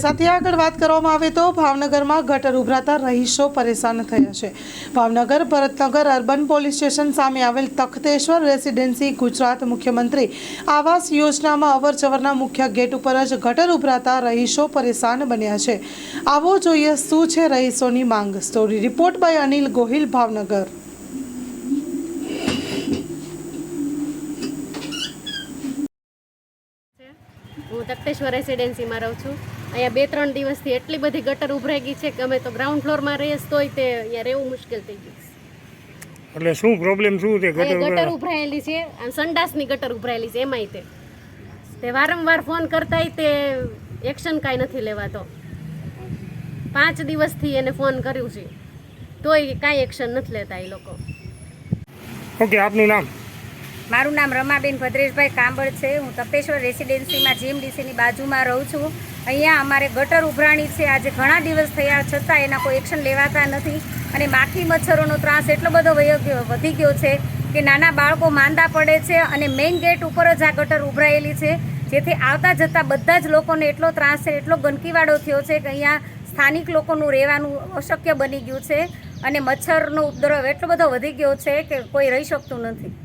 સાથે આગળ વાત કરવામાં આવે તો ભાવનગરમાં ગટર ઉભરાતા રહીશો પરેશાન થયા છે. Bhavnagar, Bharatnagar urban police station સામે આવેલ તખતેશ્વર રેસિડેન્સી ગુજરાત મુખ્યમંત્રી આવાસ યોજનામાં અવરજવરના મુખ્ય ગેટ ઉપર જ ગટર ઉભરાતા રહીશો પરેશાન બન્યા છે. આવો જોઈએ શું છે રહીશોની માંગ. Story report by Anil Gohil, Bhavnagar. હું તખતેશ્વર રેસિડેન્સીમાં રહું છું. અહીંયા બે ત્રણ દિવસથી એટલી બધી ગટર ઉભરાઈ ગઈ છે કે અમે તો ગ્રાઉન્ડ ફ્લોરમાં રહીએ તોય તે અહીંયા રહેવું મુશ્કેલ થઈ ગયું એટલે શું પ્રોબ્લેમ શું છે ગટર ગટર ઉભરાયેલી છે અને સંડાસની ગટર ઉભરાયેલી છે એમાંય તે. તે વારંવાર ફોન કરતાય તે એક્શન કાંઈ નથી લેવાતો. પાંચ દિવસથી એને ફોન કર્યું છે. તોય કાંઈ એક્શન નથી લેતા એ લોકો. ઓકે આપનું નામ? મારું નામ રમાબેન ભદ્રેશભાઈ કાંબળ છે. હું તપેશ્વર રેસિડેન્સીમાં જીએમડીસીની બાજુમાં રહું છું. અહીંયા અમારે ગટર ઉભરાણી છે. આજે ઘણા દિવસ થયા છતાં એના કોઈ એક્શન લેવાતા નથી અને માખી મચ્છરોનો ત્રાસ એટલો બધો વધી ગયો છે કે નાના બાળકો માંદા પડે છે અને મેઇન ગેટ ઉપર જ આ ગટર ઉભરાયેલી છે. જેથી આવતા જતા બધા જ લોકોને એટલો ત્રાસ છે, એટલો ગંદકીવાળો થયો છે કે અહીંયા સ્થાનિક લોકોનું રહેવાનું અશક્ય બની ગયું છે અને મચ્છરનો ઉપદ્રવ એટલો બધો વધી ગયો છે કે કોઈ રહી શકતું નથી.